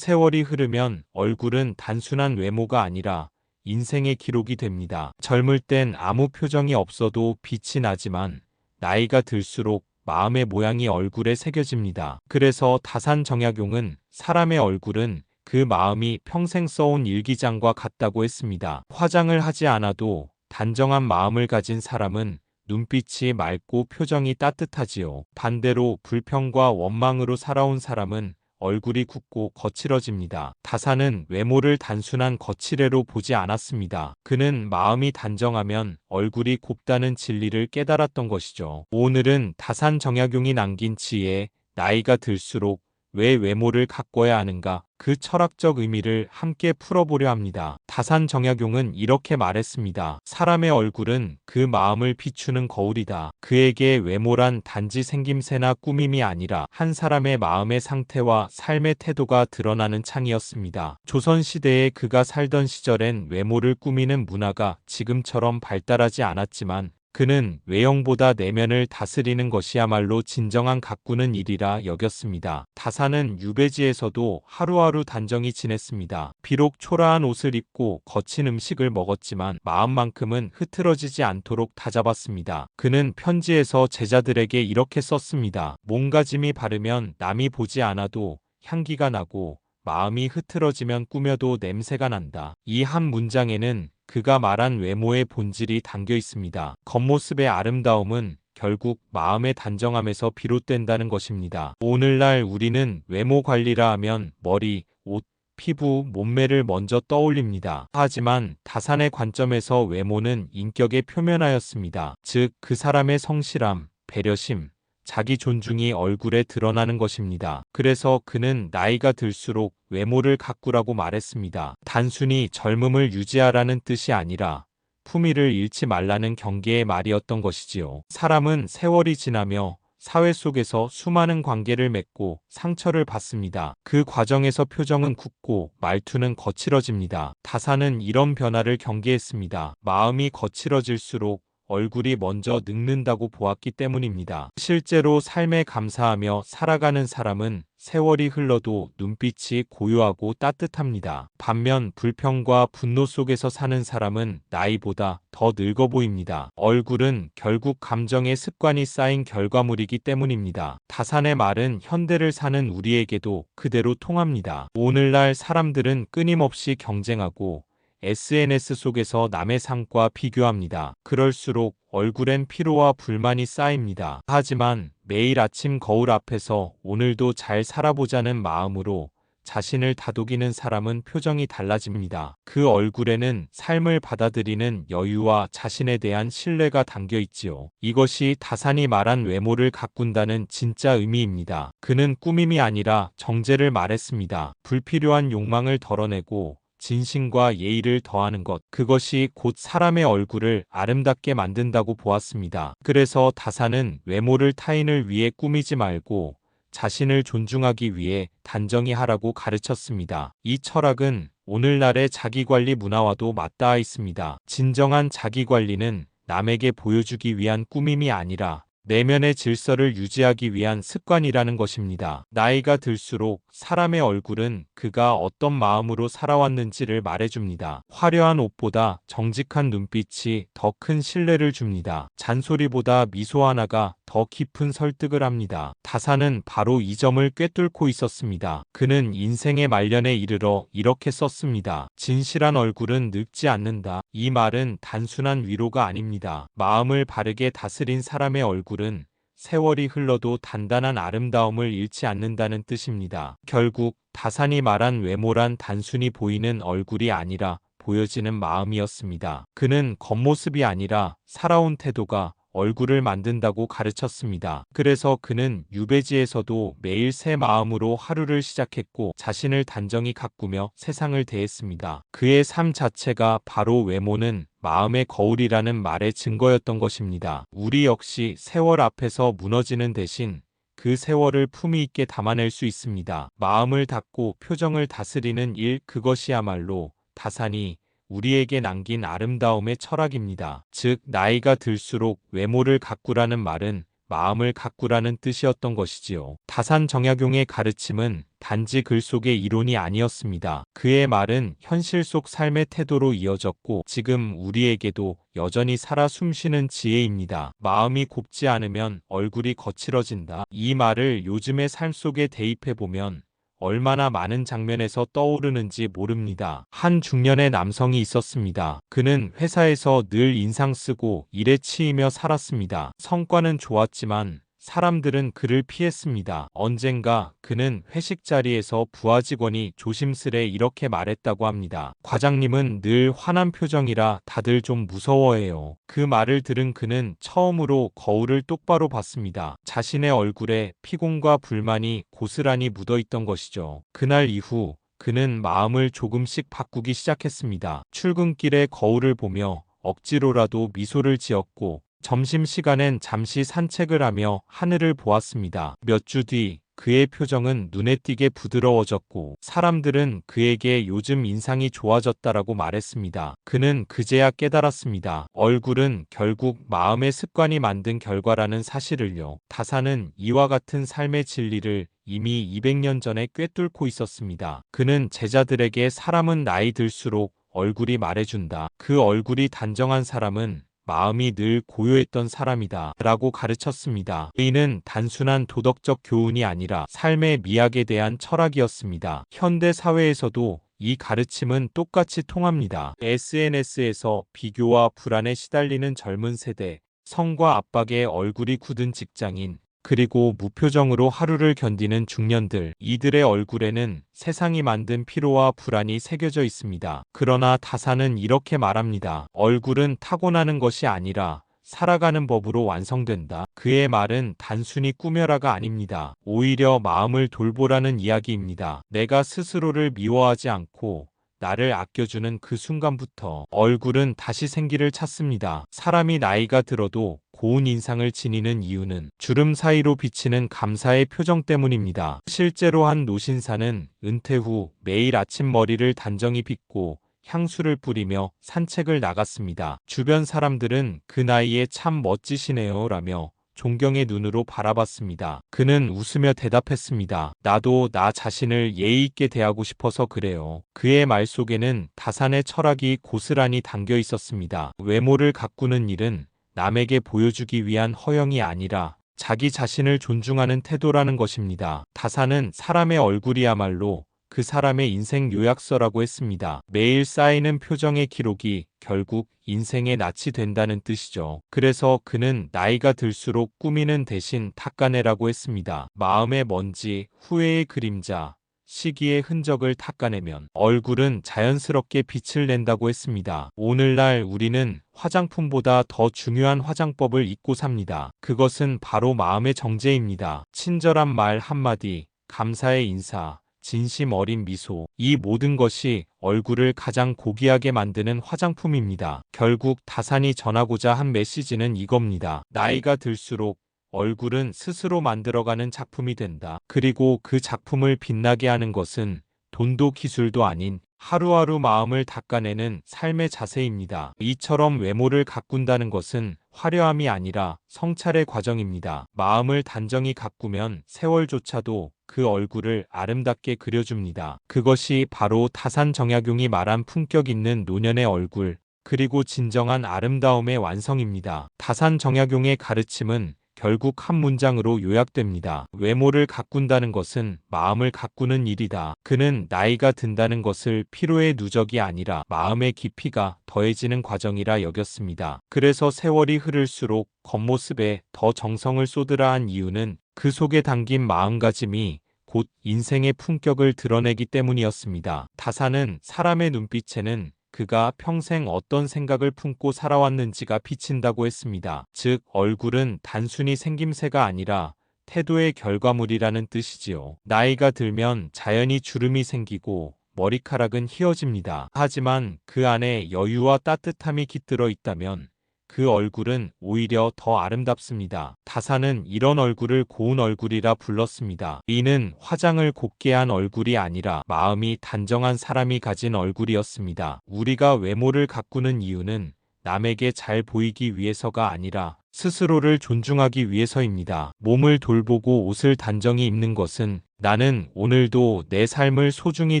세월이 흐르면 얼굴은 단순한 외모가 아니라 인생의 기록이 됩니다. 젊을 땐 아무 표정이 없어도 빛이 나지만 나이가 들수록 마음의 모양이 얼굴에 새겨집니다. 그래서 다산 정약용은 사람의 얼굴은 그 마음이 평생 써온 일기장과 같다고 했습니다. 화장을 하지 않아도 단정한 마음을 가진 사람은 눈빛이 맑고 표정이 따뜻하지요. 반대로 불평과 원망으로 살아온 사람은 얼굴이 굳고 거칠어집니다. 다산은 외모를 단순한 거칠애로 보지 않았습니다. 그는 마음이 단정하면 얼굴이 곱다는 진리를 깨달았던 것이죠. 오늘은 다산 정약용이 남긴 지혜, 나이가 들수록 왜 외모를 가꿔야 하는가 그 철학적 의미를 함께 풀어보려 합니다. 다산 정약용은 이렇게 말했습니다. 사람의 얼굴은 그 마음을 비추는 거울이다. 그에게 외모란 단지 생김새나 꾸밈이 아니라 한 사람의 마음의 상태와 삶의 태도가 드러나는 창이었습니다. 조선시대에 그가 살던 시절엔 외모를 꾸미는 문화가 지금처럼 발달하지 않았지만 그는 외형보다 내면을 다스리는 것이야말로 진정한 가꾸는 일이라 여겼습니다. 다사는 유배지에서도 하루하루 단정히 지냈습니다. 비록 초라한 옷을 입고 거친 음식을 먹었지만 마음만큼은 흐트러지지 않도록 다잡았습니다. 그는 편지에서 제자들에게 이렇게 썼습니다. 몸가짐이 바르면 남이 보지 않아도 향기가 나고 마음이 흐트러지면 꾸며도 냄새가 난다. 이 한 문장에는 그가 말한 외모의 본질이 담겨 있습니다. 겉모습의 아름다움은 결국 마음의 단정함에서 비롯된다는 것입니다. 오늘날 우리는 외모 관리라 하면 머리, 옷, 피부, 몸매를 먼저 떠올립니다. 하지만 다산의 관점에서 외모는 인격의 표면하였습니다. 즉, 그 사람의 성실함, 배려심, 자기 존중이 얼굴에 드러나는 것입니다. 그래서 그는 나이가 들수록 외모를 가꾸라고 말했습니다. 단순히 젊음을 유지하라는 뜻이 아니라 품위를 잃지 말라는 경계의 말이었던 것이지요. 사람은 세월이 지나며 사회 속에서 수많은 관계를 맺고 상처를 받습니다. 그 과정에서 표정은 굳고 말투는 거칠어집니다. 다사는 이런 변화를 경계했습니다. 마음이 거칠어질수록 얼굴이 먼저 늙는다고 보았기 때문입니다. 실제로 삶에 감사하며 살아가는 사람은 세월이 흘러도 눈빛이 고요하고 따뜻합니다. 반면 불평과 분노 속에서 사는 사람은 나이보다 더 늙어 보입니다. 얼굴은 결국 감정의 습관이 쌓인 결과물이기 때문입니다. 다산의 말은 현대를 사는 우리에게도 그대로 통합니다. 오늘날 사람들은 끊임없이 경쟁하고 SNS 속에서 남의 삶과 비교합니다. 그럴수록 얼굴엔 피로와 불만이 쌓입니다. 하지만 매일 아침 거울 앞에서 오늘도 잘 살아보자는 마음으로 자신을 다독이는 사람은 표정이 달라집니다. 그 얼굴에는 삶을 받아들이는 여유와 자신에 대한 신뢰가 담겨 있지요. 이것이 다산이 말한 외모를 가꾼다는 진짜 의미입니다. 그는 꾸밈이 아니라 정제를 말했습니다. 불필요한 욕망을 덜어내고 진심과 예의를 더하는 것, 그것이 곧 사람의 얼굴을 아름답게 만든다고 보았습니다. 그래서 다사는 외모를 타인을 위해 꾸미지 말고 자신을 존중하기 위해 단정히 하라고 가르쳤습니다. 이 철학은 오늘날의 자기관리 문화와도 맞닿아 있습니다. 진정한 자기관리는 남에게 보여주기 위한 꾸밈이 아니라 내면의 질서를 유지하기 위한 습관이라는 것입니다. 나이가 들수록 사람의 얼굴은 그가 어떤 마음으로 살아왔는지를 말해줍니다. 화려한 옷보다 정직한 눈빛이 더 큰 신뢰를 줍니다. 잔소리보다 미소 하나가 더 깊은 설득을 합니다. 다사는 바로 이 점을 꿰뚫고 있었습니다. 그는 인생의 말년에 이르러 이렇게 썼습니다. 진실한 얼굴은 늙지 않는다. 이 말은 단순한 위로가 아닙니다. 마음을 바르게 다스린 사람의 얼굴은 세월이 흘러도 단단한 아름다움을 잃지 않는다는 뜻입니다. 결국 다산이 말한 외모란 단순히 보이는 얼굴이 아니라 보여지는 마음이었습니다. 그는 겉모습이 아니라 살아온 태도가 얼굴을 만든다고 가르쳤습니다. 그래서 그는 유배지에서도 매일 새 마음으로 하루를 시작했고 자신을 단정히 가꾸며 세상을 대했습니다. 그의 삶 자체가 바로 외모는 마음의 거울이라는 말의 증거였던 것입니다. 우리 역시 세월 앞에서 무너지는 대신 그 세월을 품위 있게 담아낼 수 있습니다. 마음을 닫고 표정을 다스리는 일 그것이야말로 다산이 우리에게 남긴 아름다움의 철학입니다. 즉, 나이가 들수록 외모를 가꾸라는 말은 마음을 가꾸라는 뜻이었던 것이지요. 다산 정약용의 가르침은 단지 글 속의 이론이 아니었습니다. 그의 말은 현실 속 삶의 태도로 이어졌고 지금 우리에게도 여전히 살아 숨쉬는 지혜입니다. 마음이 곱지 않으면 얼굴이 거칠어진다. 이 말을 요즘의 삶 속에 대입해 보면 얼마나 많은 장면에서 떠오르는지 모릅니다. 한 중년의 남성이 있었습니다. 그는 회사에서 늘 인상 쓰고 일에 치이며 살았습니다. 성과는 좋았지만 사람들은 그를 피했습니다. 언젠가 그는 회식 자리에서 부하 직원이 조심스레 이렇게 말했다고 합니다. 과장님은 늘 화난 표정이라 다들 좀 무서워해요. 그 말을 들은 그는 처음으로 거울을 똑바로 봤습니다. 자신의 얼굴에 피곤과 불만이 고스란히 묻어 있던 것이죠. 그날 이후 그는 마음을 조금씩 바꾸기 시작했습니다. 출근길에 거울을 보며 억지로라도 미소를 지었고 점심시간엔 잠시 산책을 하며 하늘을 보았습니다. 몇 주 뒤 그의 표정은 눈에 띄게 부드러워졌고 사람들은 그에게 요즘 인상이 좋아졌다라고 말했습니다. 그는 그제야 깨달았습니다. 얼굴은 결국 마음의 습관이 만든 결과라는 사실을요. 다사는 이와 같은 삶의 진리를 이미 200년 전에 꿰뚫고 있었습니다. 그는 제자들에게 사람은 나이 들수록 얼굴이 말해준다. 그 얼굴이 단정한 사람은 마음이 늘 고요했던 사람이다. 라고 가르쳤습니다. 이는 단순한 도덕적 교훈이 아니라 삶의 미학에 대한 철학이었습니다. 현대 사회에서도 이 가르침은 똑같이 통합니다. SNS에서 비교와 불안에 시달리는 젊은 세대, 성과 압박에 얼굴이 굳은 직장인, 그리고 무표정으로 하루를 견디는 중년들, 이들의 얼굴에는 세상이 만든 피로와 불안이 새겨져 있습니다. 그러나 다사는 이렇게 말합니다. 얼굴은 타고나는 것이 아니라 살아가는 법으로 완성된다. 그의 말은 단순히 꾸며라가 아닙니다. 오히려 마음을 돌보라는 이야기입니다. 내가 스스로를 미워하지 않고 나를 아껴주는 그 순간부터 얼굴은 다시 생기를 찾습니다. 사람이 나이가 들어도 고운 인상을 지니는 이유는 주름 사이로 비치는 감사의 표정 때문입니다. 실제로 한 노신사는 은퇴 후 매일 아침 머리를 단정히 빗고 향수를 뿌리며 산책을 나갔습니다. 주변 사람들은 그 나이에 참 멋지시네요 라며 존경의 눈으로 바라봤습니다. 그는 웃으며 대답했습니다. 나도 나 자신을 예의 있게 대하고 싶어서 그래요. 그의 말 속에는 다산의 철학이 고스란히 담겨 있었습니다. 외모를 가꾸는 일은 남에게 보여주기 위한 허영이 아니라 자기 자신을 존중하는 태도라는 것입니다. 다산은 사람의 얼굴이야말로 그 사람의 인생 요약서라고 했습니다. 매일 쌓이는 표정의 기록이 결국 인생의 낯이 된다는 뜻이죠. 그래서 그는 나이가 들수록 꾸미는 대신 닦아내라고 했습니다. 마음의 먼지, 후회의 그림자, 시기의 흔적을 닦아내면 얼굴은 자연스럽게 빛을 낸다고 했습니다. 오늘날 우리는 화장품보다 더 중요한 화장법을 잊고 삽니다. 그것은 바로 마음의 정제입니다. 친절한 말 한마디, 감사의 인사, 진심 어린 미소, 이 모든 것이 얼굴을 가장 고귀하게 만드는 화장품입니다. 결국 다산이 전하고자 한 메시지는 이겁니다. 나이가 들수록 얼굴은 스스로 만들어가는 작품이 된다. 그리고 그 작품을 빛나게 하는 것은 돈도 기술도 아닌 하루하루 마음을 닦아내는 삶의 자세입니다. 이처럼 외모를 가꾼다는 것은 화려함이 아니라 성찰의 과정입니다. 마음을 단정히 가꾸면 세월조차도 그 얼굴을 아름답게 그려줍니다. 그것이 바로 타산 정약용이 말한 품격 있는 노년의 얼굴, 그리고 진정한 아름다움의 완성입니다. 다산 정약용의 가르침은 결국 한 문장으로 요약됩니다. 외모를 가꾼다는 것은 마음을 가꾸는 일이다. 그는 나이가 든다는 것을 피로의 누적이 아니라 마음의 깊이가 더해지는 과정이라 여겼습니다. 그래서 세월이 흐를수록 겉모습에 더 정성을 쏟으라 한 이유는 그 속에 담긴 마음가짐이 곧 인생의 품격을 드러내기 때문이었습니다. 다사는 사람의 눈빛에는 그가 평생 어떤 생각을 품고 살아왔는지가 비친다고 했습니다. 즉, 얼굴은 단순히 생김새가 아니라 태도의 결과물이라는 뜻이지요. 나이가 들면 자연히 주름이 생기고 머리카락은 휘어집니다. 하지만 그 안에 여유와 따뜻함이 깃들어 있다면 그 얼굴은 오히려 더 아름답습니다. 다사는 이런 얼굴을 고운 얼굴이라 불렀습니다. 이는 화장을 곱게 한 얼굴이 아니라 마음이 단정한 사람이 가진 얼굴이었습니다. 우리가 외모를 가꾸는 이유는 남에게 잘 보이기 위해서가 아니라 스스로를 존중하기 위해서입니다. 몸을 돌보고 옷을 단정히 입는 것은 나는 오늘도 내 삶을 소중히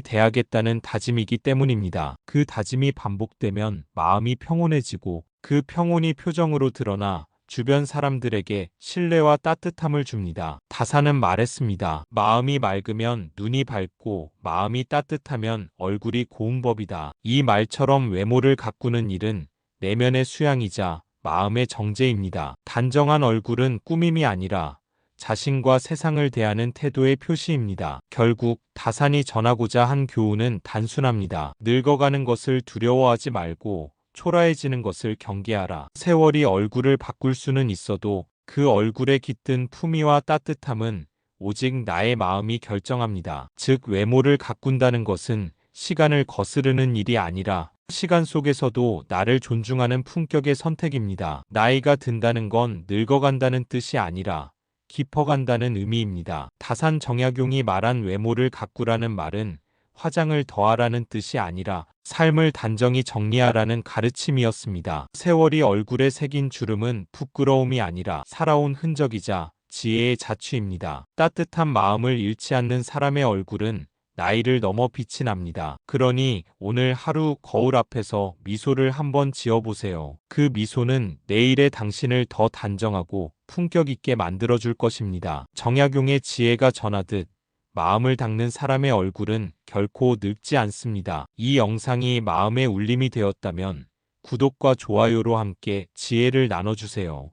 대하겠다는 다짐이기 때문입니다. 그 다짐이 반복되면 마음이 평온해지고 그 평온이 표정으로 드러나 주변 사람들에게 신뢰와 따뜻함을 줍니다. 다사는 말했습니다. 마음이 맑으면 눈이 밝고 마음이 따뜻하면 얼굴이 고운 법이다. 이 말처럼 외모를 가꾸는 일은 내면의 수양이자 마음의 정제입니다. 단정한 얼굴은 꾸밈이 아니라 자신과 세상을 대하는 태도의 표시입니다. 결국 다산이 전하고자 한 교훈은 단순합니다. 늙어가는 것을 두려워하지 말고 초라해지는 것을 경계하라. 세월이 얼굴을 바꿀 수는 있어도 그 얼굴에 깃든 품위와 따뜻함은 오직 나의 마음이 결정합니다. 즉 외모를 가꾼다는 것은 시간을 거스르는 일이 아니라 시간 속에서도 나를 존중하는 품격의 선택입니다. 나이가 든다는 건 늙어간다는 뜻이 아니라 깊어간다는 의미입니다. 다산 정약용이 말한 외모를 가꾸라는 말은 화장을 더하라는 뜻이 아니라 삶을 단정히 정리하라는 가르침이었습니다. 세월이 얼굴에 새긴 주름은 부끄러움이 아니라 살아온 흔적이자 지혜의 자취입니다. 따뜻한 마음을 잃지 않는 사람의 얼굴은 나이를 넘어 빛이 납니다. 그러니 오늘 하루 거울 앞에서 미소를 한번 지어보세요. 그 미소는 내일의 당신을 더 단정하고 품격 있게 만들어줄 것입니다. 정약용의 지혜가 전하듯 마음을 닦는 사람의 얼굴은 결코 늙지 않습니다. 이 영상이 마음의 울림이 되었다면 구독과 좋아요로 함께 지혜를 나눠주세요.